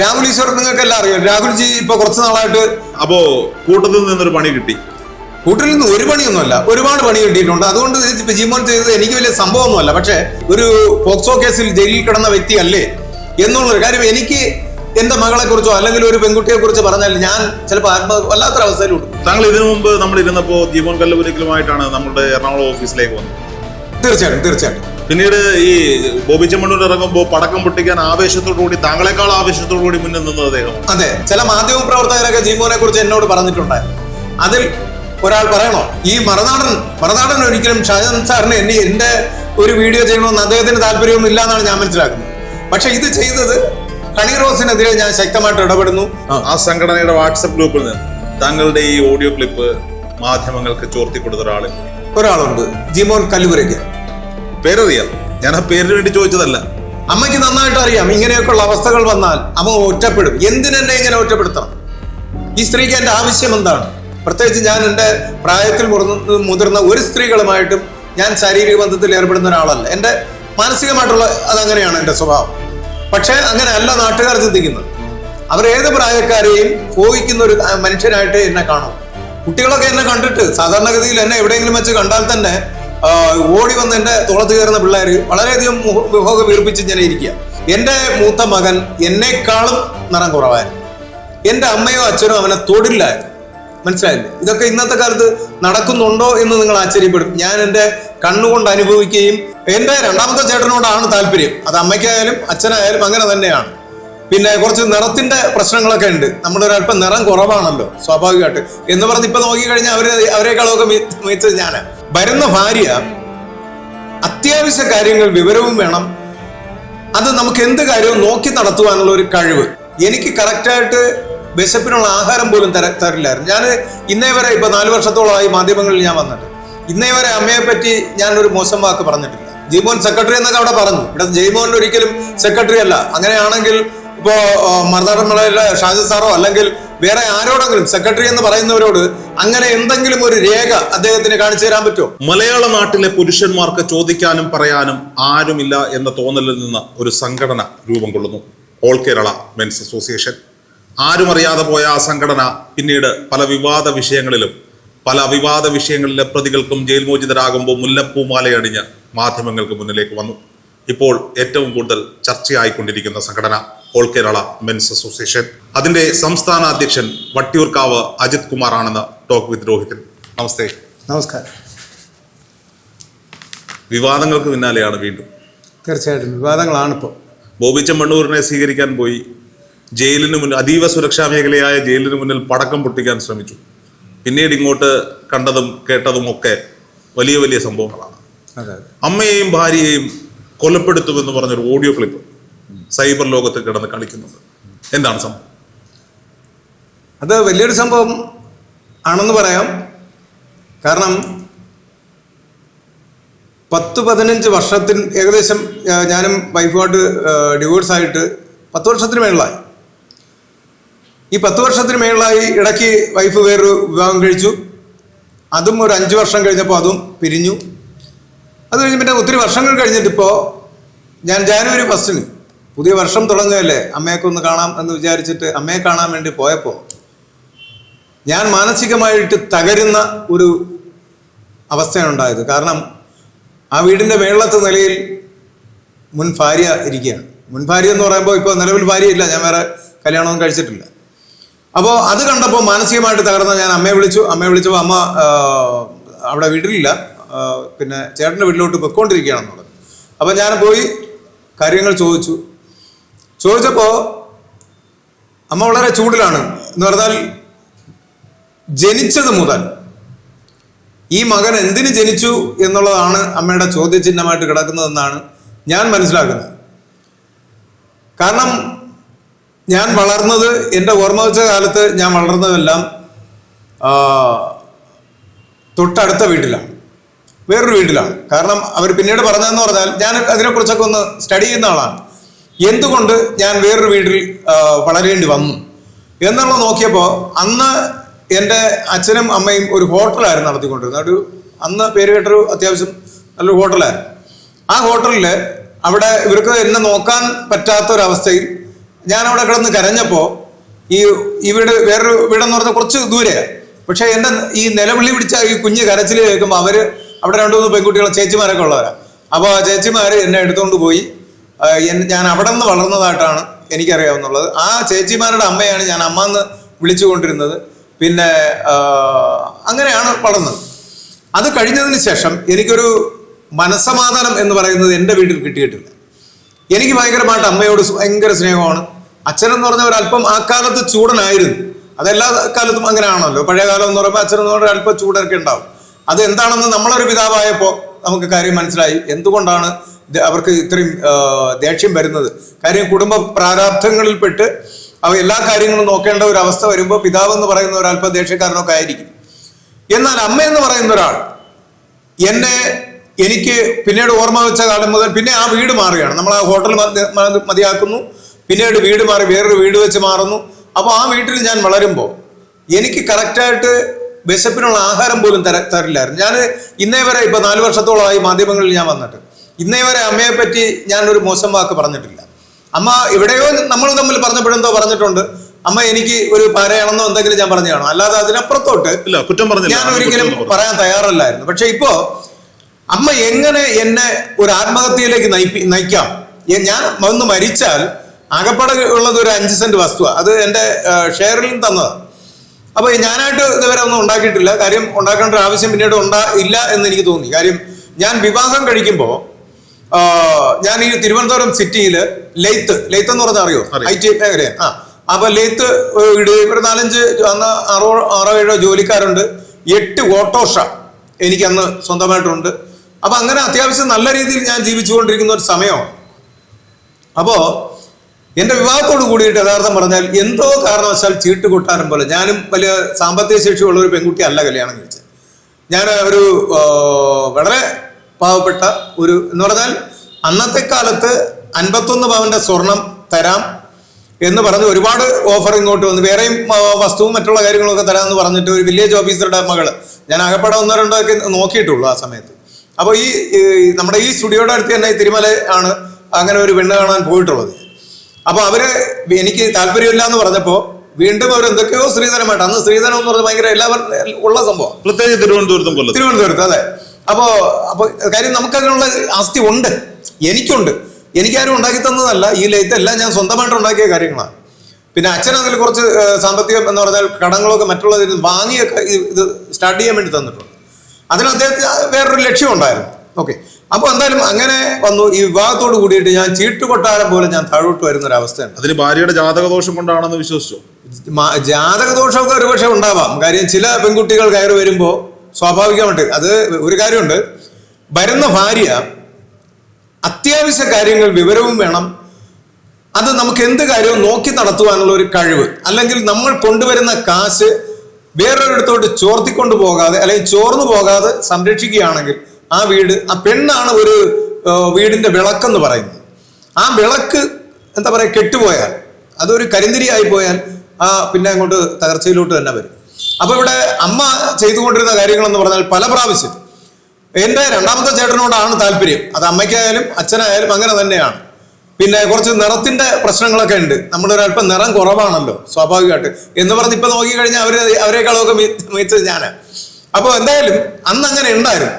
രാഹുൽ ഈശ്വർ നിങ്ങൾക്ക് എല്ലാം അറിയാം. രാഹുൽജി ഇപ്പൊ കുറച്ച് നാളായിട്ട് അപ്പോ കൂട്ടത്തിൽ നിന്നൊരു പണി കിട്ടി. കൂട്ടിൽ നിന്ന് ഒരു പണിയൊന്നുമല്ല. ഒരുപാട് പണി കിട്ടിയിട്ടുണ്ട്. അതുകൊണ്ട് ഇപ്പൊ ജിമോൻ ചെയ്തത് എനിക്ക് വലിയ സംഭവമൊന്നുമല്ല. പക്ഷെ ഒരു പോക്സോ കേസിൽ ജയിലിൽ കിടന്ന വ്യക്തിയല്ലേ എന്നുള്ളൊരു കാര്യം എനിക്ക് എന്റെ മകളെ കുറിച്ചോ അല്ലെങ്കിൽ ഒരു പെൺകുട്ടിയെ കുറിച്ച് പറഞ്ഞാൽ ഞാൻ ചിലപ്പോൾ ആത്മ വല്ലാത്തൊരവസ്ഥയിലുണ്ട്. താങ്കൾ ഇതിനു മുമ്പ് നമ്മൾ ഇരുന്നപ്പോ ജീവൻ കല്ലുപുരിക്കലുമായിട്ടാണ് നമ്മുടെ എറണാകുളം ഓഫീസിലേക്ക് വന്നത്. തീർച്ചയായിട്ടും തീർച്ചയായിട്ടും. പിന്നീട് ഈ ബോബി ചെമ്മണ്ണൂർ ഇറങ്ങുമ്പോൾ പടക്കം പൊട്ടിക്കാൻ ആവേശത്തോടുകൂടി താങ്കളെക്കാൾ ആവേശത്തോടുകൂടി മുന്നിൽ നിന്നത് അദ്ദേഹം. അതെ ചില മാധ്യമ പ്രവർത്തകരൊക്കെ ജീമോനെ കുറിച്ച് എന്നോട് പറഞ്ഞിട്ടുണ്ടായിരുന്നു. അതിൽ ഒരാൾ പറയണോ ഈ മറുനാടൻ മറുനാടൻ ഒരിക്കലും ഷാജൻ സാറിന് എന്നെ എന്റെ ഒരു വീഡിയോ ചെയ്യണമെന്ന് അദ്ദേഹത്തിന് താല്പര്യമൊന്നും ഇല്ല എന്നാണ് ഞാൻ മനസ്സിലാക്കുന്നത്. പക്ഷെ ഇത് ചെയ്തത് ഹണി റോസിനെതിരെ ഞാൻ ശക്തമായിട്ട് ഇടപെടുന്നു. ആ സംഘടനയുടെ വാട്സപ്പ് ഗ്രൂപ്പിൽ നിന്ന് താങ്കളുടെ ഈ ഓഡിയോ ക്ലിപ്പ് മാധ്യമങ്ങൾക്ക് ചോർത്തി കൊടുത്ത ഒരാളിൽ. ഒരാളുണ്ട് ജിമോൻ കല്ലുപുരയ്ക്ക്. പേരറിയാം. ഞാൻ ആ പേരിന് വേണ്ടി ചോദിച്ചതല്ല. അമ്മയ്ക്ക് നന്നായിട്ട് അറിയാം. ഇങ്ങനെയൊക്കെയുള്ള അവസ്ഥകൾ വന്നാൽ അമ്മ ഒറ്റപ്പെടും. എന്തിനെന്നെ ഇങ്ങനെ ഒറ്റപ്പെടുത്തണം? ഈ സ്ത്രീക്ക് എന്റെ ആവശ്യം എന്താണ്? പ്രത്യേകിച്ച് ഞാൻ എന്റെ പ്രായത്തിൽ മുതിർന്ന ഒരു സ്ത്രീകളുമായിട്ടും ഞാൻ ശാരീരിക ബന്ധത്തിൽ ഏർപ്പെടുന്ന ഒരാളല്ല. എന്റെ മാനസികമായിട്ടുള്ള അതങ്ങനെയാണ് എന്റെ സ്വഭാവം. പക്ഷേ അങ്ങനെയല്ല നാട്ടുകാർ ചിന്തിക്കുന്നത്. അവർ ഏത് പ്രായക്കാരെയും ഭോഗിക്കുന്ന ഒരു മനുഷ്യനായിട്ട് എന്നെ കാണും. കുട്ടികളൊക്കെ എന്നെ കണ്ടിട്ട് സാധാരണഗതിയിൽ എന്നെ എവിടെയെങ്കിലും വെച്ച് കണ്ടാൽ തന്നെ ഓടി വന്ന് എന്റെ തുളത്ത് കയറുന്ന പിള്ളേർ വളരെയധികം വിഭോഗ വീർപ്പിച്ച് ഞാൻ ഇരിക്കുക. എന്റെ മൂത്ത മകൻ എന്നെക്കാളും നിറം കുറവായിരുന്നു. എന്റെ അമ്മയോ അച്ഛനോ അവനെ തൊടില്ലായിരുന്നു. മനസ്സിലായില്ലേ? ഇതൊക്കെ ഇന്നത്തെ കാലത്ത് നടക്കുന്നുണ്ടോ എന്ന് നിങ്ങൾ ആശ്ചര്യപ്പെടും. ഞാൻ എന്റെ കണ്ണുകൊണ്ട് അനുഭവിക്കുകയും എന്റെ രണ്ടാമത്തെ ചേട്ടനോടാണ് താല്പര്യം. അത് അമ്മയ്ക്കായാലും അച്ഛനായാലും അങ്ങനെ തന്നെയാണ്. പിന്നെ കുറച്ച് നിറത്തിന്റെ പ്രശ്നങ്ങളൊക്കെ ഉണ്ട്. നമ്മുടെ ഒരല്പം നിറം കുറവാണല്ലോ സ്വാഭാവികമായിട്ട്. എന്ന് പറഞ്ഞ് ഇപ്പൊ നോക്കിക്കഴിഞ്ഞാൽ അവർ അവരെക്കാളൊക്കെ മികച്ചത് ഞാൻ. വരുന്ന ഭാര്യ അത്യാവശ്യ കാര്യങ്ങൾ വിവരവും വേണം. അത് നമുക്ക് എന്ത് കാര്യവും നോക്കി നടത്തുവാനുള്ള ഒരു കഴിവ്. എനിക്ക് കറക്റ്റായിട്ട് വിശപ്പിനുള്ള ആഹാരം പോലും തര തരില്ലായിരുന്നു. ഞാൻ ഇന്നേ വരെ ഇപ്പൊ നാല് വർഷത്തോളമായി മാധ്യമങ്ങളിൽ ഞാൻ വന്നിട്ട്. ഇന്നേ വരെ അമ്മയെ പറ്റി ഞാൻ ഒരു മോശം വാക്ക് പറഞ്ഞിട്ടില്ല. ജയ്മോൻ സെക്രട്ടറി എന്നൊക്കെ അവിടെ പറഞ്ഞു. ഇവിടെ ജയ്മോൻ ഒരിക്കലും സെക്രട്ടറി അല്ല. അങ്ങനെയാണെങ്കിൽ ഇപ്പോ മറുനാടൻമളയിലെ ഷാജി സാറോ അല്ലെങ്കിൽ വേറെ ആരോടെങ്കിലും സെക്രട്ടറി എന്ന് പറയുന്നവരോട് അങ്ങനെ എന്തെങ്കിലും ഒരു രേഖ അദ്ദേഹത്തിന് കാണിച്ചു തരാൻ പറ്റുമോ? മലയാള നാട്ടിലെ പുരുഷന്മാർക്ക് ചോദിക്കാനും പറയാനും ആരുമില്ല എന്ന തോന്നലിൽ നിന്ന് ഒരു സംഘടന രൂപം കൊള്ളുന്നു. All Kerala men's association. ആരും അറിയാതെ പോയ ആ സംഘടന പിന്നീട് പല വിവാദ വിഷയങ്ങളിലും പല വിവാദ വിഷയങ്ങളിലെ പ്രതികൾക്കും ജയിൽ മോചിതരാകുമ്പോൾ മുല്ലപ്പൂമാലയണിഞ്ഞ് മാധ്യമങ്ങൾക്ക് മുന്നിലേക്ക് വന്നു. ഇപ്പോൾ ഏറ്റവും കൂടുതൽ ചർച്ചയായിക്കൊണ്ടിരിക്കുന്ന സംഘടന ഓൾ കേരള മെൻസ് അസോസിയേഷൻ. അതിന്റെ സംസ്ഥാന അധ്യക്ഷൻ വട്ടിയൂർക്കാവ് അജിത് കുമാർ ആണെന്ന് ടോക്ക് വിത്ത് രോഹിതൻ നമസ്തേ. നമസ്കാരം. വിവാദങ്ങൾക്ക് പിന്നാലെയാണ് വീണ്ടും. തീർച്ചയായിട്ടും. വിവാദങ്ങളാണ് ഇപ്പോൾ ബോബി ചെമ്മണ്ണൂരിനെ സ്വീകരിക്കാൻ പോയി. ജയിലിന് മുന്നിൽ അതീവ സുരക്ഷാ മേഖലയായ ജയിലിന് മുന്നിൽ പടക്കം പൊട്ടിക്കാൻ ശ്രമിച്ചു. പിന്നീട് ഇങ്ങോട്ട് കണ്ടതും കേട്ടതും ഒക്കെ വലിയ വലിയ സംഭവങ്ങളാണ്. അമ്മയെയും ഭാര്യയെയും കൊലപ്പെടുത്തുമെന്ന് പറഞ്ഞൊരു ഓഡിയോ ക്ലിപ്പ്. സൈബർ ലോകത്ത് കിടന്ന് കളിക്കുന്നത്. എന്താണ് സംഭവം? അത് വലിയൊരു സംഭവം ആണെന്ന് പറയാം. കാരണം പത്ത് പതിനഞ്ച് വർഷത്തിന് ഏകദേശം ഞാനും വൈഫുമായിട്ട് ഡിവോഴ്സ് ആയിട്ട് പത്ത് വർഷത്തിന് മേളിലായി. ഈ പത്ത് വർഷത്തിന് മേളിലായി ഇടയ്ക്ക് വൈഫ് വേറൊരു വിവാഹം കഴിച്ചു. അതും ഒരു അഞ്ച് വർഷം കഴിഞ്ഞപ്പോൾ അതും പിരിഞ്ഞു. അത് കഴിഞ്ഞ് പിന്നെ ഒത്തിരി വർഷങ്ങൾ കഴിഞ്ഞിട്ടിപ്പോൾ ഞാൻ ജാനുവരി ഫസ്റ്റിന് പുതിയ വർഷം തുടങ്ങുകയല്ലേ? അമ്മയൊക്കെ ഒന്ന് കാണാം എന്ന് വിചാരിച്ചിട്ട് അമ്മയെ കാണാൻ വേണ്ടി പോയപ്പോൾ ഞാൻ മാനസികമായിട്ട് തകരുന്ന ഒരു അവസ്ഥയാണ് ഉണ്ടായത്. കാരണം ആ വീടിന്റെ മേളത്തെ നിലയിൽ മുൻ ഭാര്യ ഇരിക്കുകയാണ്. മുൻ ഭാര്യ എന്ന് പറയുമ്പോൾ ഇപ്പോൾ നിലവിൽ ഭാര്യ ഇല്ല. ഞാൻ വേറെ കല്യാണമൊന്നും കഴിച്ചിട്ടില്ല. അപ്പോൾ അത് കണ്ടപ്പോൾ മാനസികമായിട്ട് തകർന്ന ഞാൻ അമ്മയെ വിളിച്ചു. അമ്മയെ വിളിച്ചപ്പോൾ അമ്മ അവിടെ വീട്ടിലില്ല. പിന്നെ ചേട്ടന്റെ വീട്ടിലോട്ട് പൊയ്ക്കൊണ്ടിരിക്കുകയാണെന്നുള്ളത് അപ്പോൾ ഞാൻ പോയി കാര്യങ്ങൾ ചോദിച്ചു. ചോദിച്ചപ്പോൾ അമ്മ വളരെ ചൂടിലാണ്. എന്ന് പറഞ്ഞാൽ ജനിച്ചത് മുതൽ ഈ മകൻ എന്തിന് ജനിച്ചു എന്നുള്ളതാണ് അമ്മയുടെ ചോദ്യചിഹ്നമായിട്ട് കിടക്കുന്നതെന്നാണ് ഞാൻ മനസ്സിലാക്കുന്നത്. കാരണം ഞാൻ വളർന്നത് എന്റെ ഓർമ്മ വെച്ച കാലത്ത് ഞാൻ വളർന്നതെല്ലാം തൊട്ടടുത്ത വീട്ടിലാണ്. വേറൊരു വീട്ടിലാണ്. കാരണം അവർ പിന്നീട് പറഞ്ഞതെന്ന് പറഞ്ഞാൽ ഞാൻ അതിനെക്കുറിച്ചൊക്കെ ഒന്ന് സ്റ്റഡി ചെയ്യുന്ന ആളാണ്. എന്തുകൊണ്ട് ഞാൻ വേറൊരു വീട്ടിൽ വളരേണ്ടി വന്നു? എന്നുള്ള നോക്കിയപ്പോൾ അന്ന് എന്റെ അച്ഛനും അമ്മയും ഒരു ഹോട്ടലായിരുന്നു നടത്തിക്കൊണ്ടിരുന്നത്. ഒരു അന്ന് പേര് കേട്ടൊരു അത്യാവശ്യം നല്ലൊരു ഹോട്ടലായിരുന്നു. ആ ഹോട്ടലിൽ അവിടെ ഇവർക്ക് എന്നെ നോക്കാൻ പറ്റാത്ത പറ്റാത്തൊരവസ്ഥയിൽ ഞാൻ അവിടെ കിടന്ന് കരഞ്ഞപ്പോൾ ഈ ഈ വീട് വേറൊരു വീടെന്ന് പറഞ്ഞാൽ കുറച്ച് ദൂരെയാണ് പക്ഷേ എന്റെ ഈ നിലവിളി പിടിച്ച ഈ കുഞ്ഞ് കരച്ചിൽ കേൾക്കുമ്പോൾ അവർ അവിടെ രണ്ടു മൂന്ന് പെൺകുട്ടികളെ ചേച്ചിമാരൊക്കെ ഉള്ളവരാണ് അപ്പോൾ ആ ചേച്ചിമാർ എന്നെ എടുത്തുകൊണ്ട് പോയി. ഞാൻ അവിടെ നിന്ന് വളർന്നതായിട്ടാണ് എനിക്കറിയാവുന്നുള്ളത്. ആ ചേച്ചിമാരുടെ അമ്മയാണ് ഞാൻ അമ്മ എന്ന് വിളിച്ചുകൊണ്ടിരുന്നത്. പിന്നെ അങ്ങനെയാണ് വളർന്നത്. അത് കഴിഞ്ഞതിന് ശേഷം എനിക്കൊരു മനസ്സമാധാനം എന്ന് പറയുന്നത് എന്റെ വീട്ടിൽ കിട്ടിയിട്ടില്ല. എനിക്ക് ഭയങ്കരമായിട്ട് അമ്മയോട് ഭയങ്കര സ്നേഹമാണ്. അച്ഛനെന്ന് പറഞ്ഞ ഒരല്പം ആ കാലത്ത് ചൂടനായിരുന്നു. അതെല്ലാ കാലത്തും അങ്ങനെ ആണല്ലോ പഴയ കാലം എന്ന് പറയുമ്പോൾ അച്ഛനെന്ന് പറഞ്ഞാൽ അല്പം ചൂടൊക്കെ ഉണ്ടാവും. അത് എന്താണെന്ന് നമ്മളൊരു പിതാവായപ്പോൾ നമുക്ക് കാര്യം മനസ്സിലായി. എന്തുകൊണ്ടാണ് അവർക്ക് ഇത്രയും ദേഷ്യം വരുന്നത്. കാര്യം കുടുംബ പ്രാരാബ്ധങ്ങളിൽപ്പെട്ട് അവ എല്ലാ കാര്യങ്ങളും നോക്കേണ്ട ഒരു അവസ്ഥ വരുമ്പോൾ പിതാവ് എന്ന് പറയുന്ന ഒരു അല്പ ദേഷ്യക്കാരനൊക്കെ ആയിരിക്കും. എന്നാൽ അമ്മ എന്ന് പറയുന്ന ഒരാൾ എന്നെ എനിക്ക് പിന്നീട് ഓർമ്മ വെച്ച കാലം മുതൽ പിന്നെ ആ വീട് മാറുകയാണ്. നമ്മൾ ആ ഹോട്ടൽ മതി- മതി- മതിയാക്കുന്നു. പിന്നീട് വീട് മാറി വേറൊരു വീട് വെച്ച് മാറുന്നു. അപ്പോൾ ആ വീട്ടിൽ ഞാൻ വളരുമ്പോൾ എനിക്ക് കറക്റ്റായിട്ട് വിശപ്പിനുള്ള ആഹാരം പോലും തര തരില്ലായിരുന്നു. ഞാൻ ഇന്നേ വരെ ഇപ്പൊ നാല് വർഷത്തോളമായി മാധ്യമങ്ങളിൽ ഞാൻ വന്നിട്ട്. ഇന്നേ വരെ അമ്മയെ പറ്റി ഞാൻ ഒരു മോശം വാക്ക് പറഞ്ഞിട്ടില്ല. അമ്മ എവിടെയോ നമ്മൾ തമ്മിൽ പറഞ്ഞപ്പോഴെന്തോ പറഞ്ഞിട്ടുണ്ട്. അമ്മ എനിക്ക് ഒരു പാരയാണെന്നോ എന്തെങ്കിലും ഞാൻ പറഞ്ഞു കാണും. അല്ലാതെ അതിനപ്പുറത്തോട്ട് ഇല്ല കുറ്റം ഞാൻ ഒരിക്കലും പറയാൻ തയ്യാറല്ലായിരുന്നു. പക്ഷെ ഇപ്പോ അമ്മ എങ്ങനെ എന്നെ ഒരു ആത്മഹത്യയിലേക്ക് നയിപ്പി നയിക്കാം? ഞാൻ ഒന്ന് മരിച്ചാൽ ആകപ്പാടെ ഉള്ളത് ഒരു അഞ്ച് സെന്റ് വസ്തുവാ. അത് എന്റെ ഷെയറിൽ തന്നതാണ് അപ്പൊ ഞാനായിട്ട് ഇതുവരെ ഒന്നും ഉണ്ടാക്കിയിട്ടില്ല. കാര്യം ഉണ്ടാക്കേണ്ട ഒരു ആവശ്യം പിന്നീട് ഉണ്ടാ ഇല്ല എന്ന് എനിക്ക് തോന്നി. കാര്യം ഞാൻ വിവാഹം കഴിക്കുമ്പോൾ ഞാൻ ഈ തിരുവനന്തപുരം സിറ്റിയിൽ ലെയ്ത്ത് ലെയ്ത്ത് എന്ന് പറഞ്ഞാൽ അറിയോ. ഐ ടി മേഖലയാണ് ആ അപ്പൊ ലെയ്ത്ത് ഇടുകയും ഒരു നാലഞ്ച് അന്ന് ആറോ ആറോ ഏഴോ ജോലിക്കാരുണ്ട്. എട്ട് ഓട്ടോഷ എനിക്ക് അന്ന് സ്വന്തമായിട്ടുണ്ട്. അപ്പൊ അങ്ങനെ അത്യാവശ്യം നല്ല രീതിയിൽ ഞാൻ ജീവിച്ചുകൊണ്ടിരിക്കുന്ന ഒരു സമയമാണ്. അപ്പോ എന്റെ വിവാഹത്തോട് കൂടിയിട്ട് യഥാർത്ഥം പറഞ്ഞാൽ എന്തോ കാരണവശാൽ ചീട്ട് കൊട്ടാരം പോലെ ഞാനും വലിയ സാമ്പത്തിക ശേഷിയുള്ള ഒരു പെൺകുട്ടി അല്ല കല്യാണം കഴിച്ചത്. ഞാൻ ഒരു വളരെ പാവപ്പെട്ട ഒരു എന്ന് പറഞ്ഞാൽ അന്നത്തെ കാലത്ത് അൻപത്തൊന്ന് പവന്റെ സ്വർണം തരാം എന്ന് പറഞ്ഞ് ഒരുപാട് ഓഫർ ഇങ്ങോട്ട് വന്നു. വേറെയും വസ്തുവും മറ്റുള്ള കാര്യങ്ങളൊക്കെ തരാമെന്ന് പറഞ്ഞിട്ട് ഒരു വില്ലേജ് ഓഫീസറുടെ മകൾ ഞാൻ ആകപ്പാടെ ഒന്നോ രണ്ടോ ഒക്കെ നോക്കിയിട്ടുള്ളൂ ആ സമയത്ത്. അപ്പോൾ ഈ നമ്മുടെ ഈ സ്റ്റുഡിയോയുടെ അടുത്ത് തന്നെ തിരുമല ആണ് അങ്ങനെ ഒരു പെണ്ണ് കാണാൻ പോയിട്ടുള്ളത്. അപ്പോൾ അവർ എനിക്ക് താല്പര്യമില്ല എന്ന് പറഞ്ഞപ്പോൾ വീണ്ടും അവർ എന്തൊക്കെയോ സ്ത്രീധനമായിട്ട് അന്ന് സ്ത്രീധനം എന്ന് പറഞ്ഞാൽ ഭയങ്കര എല്ലാവരും ഉള്ള സംഭവം പ്രത്യേകിച്ച് തിരുവനന്തപുരത്തും തിരുവനന്തപുരത്ത് അതെ. അപ്പോ അപ്പൊ കാര്യം നമുക്കതിനുള്ള ആസ്തി ഉണ്ട്. എനിക്കുണ്ട്. എനിക്കാരും ഉണ്ടാക്കി തന്നതല്ല. ഈ ലൈറ്റ് എല്ലാം ഞാൻ സ്വന്തമായിട്ട് ഉണ്ടാക്കിയ കാര്യങ്ങളാണ്. പിന്നെ അച്ഛൻ അതിൽ കുറച്ച് സാമ്പത്തികം എന്ന് പറഞ്ഞാൽ കടങ്ങളൊക്കെ മറ്റുള്ളതിൽ വാങ്ങിയൊക്കെ ഇത് സ്റ്റാർട്ട് ചെയ്യാൻ വേണ്ടി തന്നിട്ടുണ്ട്. അതിന് അദ്ദേഹത്തിന് വേറൊരു ലക്ഷ്യം ഉണ്ടായിരുന്നു. ഓക്കെ അപ്പോൾ എന്തായാലും അങ്ങനെ വന്നു. ഈ വിവാഹത്തോട് കൂടിയിട്ട് ഞാൻ ചീട്ടുകൊട്ടാരം പോലെ ഞാൻ താഴോട്ട് വരുന്ന ഒരു അവസ്ഥയാണ് അതിന് ഭാര്യയുടെ ജാതകദോഷം കൊണ്ടാണെന്ന് വിശ്വസിച്ചു? ജാതകദോഷമൊക്കെ ജാതക ദോഷമൊക്കെ ഒരുപക്ഷെ ഉണ്ടാവാം. കാര്യം ചില പെൺകുട്ടികൾ കയറി വരുമ്പോൾ സ്വാഭാവികമായിട്ട് അത് ഒരു കാര്യമുണ്ട്. വരുന്ന ഭാര്യ അത്യാവശ്യ കാര്യങ്ങൾ വിവരവും വേണം. അത് നമുക്ക് എന്ത് കാര്യവും നോക്കി നടത്തുവാനുള്ള ഒരു കഴിവ്. അല്ലെങ്കിൽ നമ്മൾ കൊണ്ടുവരുന്ന കാശ് വേറൊരിടത്തോട്ട് ചോർത്തിക്കൊണ്ട് പോകാതെ അല്ലെങ്കിൽ ചോർന്നു പോകാതെ സംരക്ഷിക്കുകയാണെങ്കിൽ ആ വീട് ആ പെണ്ണാണ് ഒരു വീടിന്റെ വിളക്കെന്ന് പറയുന്നത്. ആ വിളക്ക് എന്താ പറയുക കെട്ടുപോയാൽ അതൊരു കരിന്തിരിയായി പോയാൽ ആ പിന്നെ അങ്ങോട്ട് തകർച്ചയിലോട്ട് തന്നെ വരും. അപ്പൊ ഇവിടെ അമ്മ ചെയ്തുകൊണ്ടിരുന്ന കാര്യങ്ങളെന്ന് പറഞ്ഞാൽ പല പ്രാവശ്യം. എന്റെ രണ്ടാമത്തെ ചേട്ടനോടാണ് താല്പര്യം. അത് അമ്മയ്ക്കായാലും അച്ഛനായാലും അങ്ങനെ തന്നെയാണ്. പിന്നെ കുറച്ച് നിറത്തിന്റെ പ്രശ്നങ്ങളൊക്കെ ഉണ്ട്. നമ്മളൊരല്പം നിറം കുറവാണല്ലോ സ്വാഭാവികമായിട്ട്. എന്ന് പറഞ്ഞ് ഇപ്പൊ നോക്കിക്കഴിഞ്ഞാൽ അവർ അവരെക്കാളൊക്കെ മീച്ചത് ഞാനാ. അപ്പോൾ എന്തായാലും അന്ന് അങ്ങനെ ഉണ്ടായിരുന്നു.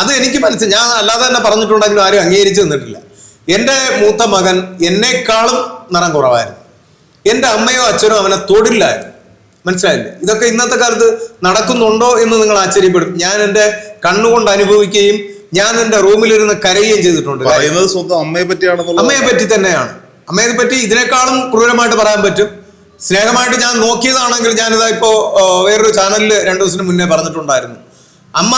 അത് എനിക്ക് മനസ്സിൽ ഞാൻ അല്ലാതെ തന്നെ പറഞ്ഞിട്ടുണ്ടെങ്കിലും ആരും അംഗീകരിച്ചു തന്നിട്ടില്ല. എന്റെ മൂത്ത മകൻ എന്നെക്കാളും നിറം കുറവായിരുന്നു. എന്റെ അമ്മയോ അച്ഛനോ അവനെ തൊടില്ലായിരുന്നു. മനസ്സിലായില്ലേ? ഇതൊക്കെ ഇന്നത്തെ കാലത്ത് നടക്കുന്നുണ്ടോ എന്ന് നിങ്ങൾ ആശ്ചര്യപ്പെടും. ഞാൻ എന്റെ കണ്ണുകൊണ്ട് അനുഭവിക്കുകയും ഞാൻ എന്റെ റൂമിലിരുന്ന് കരയുകയും ചെയ്തിട്ടുണ്ട്. പറയുന്നത് സ്വന്തം അമ്മയെ പറ്റിയാണെന്നുള്ള അമ്മയെ പറ്റി തന്നെയാണ്. അമ്മയെ പറ്റി ഇതിനേക്കാളും ക്രൂരമായിട്ട് പറയാൻ പറ്റും. സ്നേഹമായിട്ട് ഞാൻ നോക്കിയതാണെങ്കിൽ ഞാനിതാ ഇപ്പോ വേറൊരു ചാനലിൽ രണ്ടു ദിവസത്തിന് മുന്നേ പറഞ്ഞിട്ടുണ്ടായിരുന്നു. അമ്മ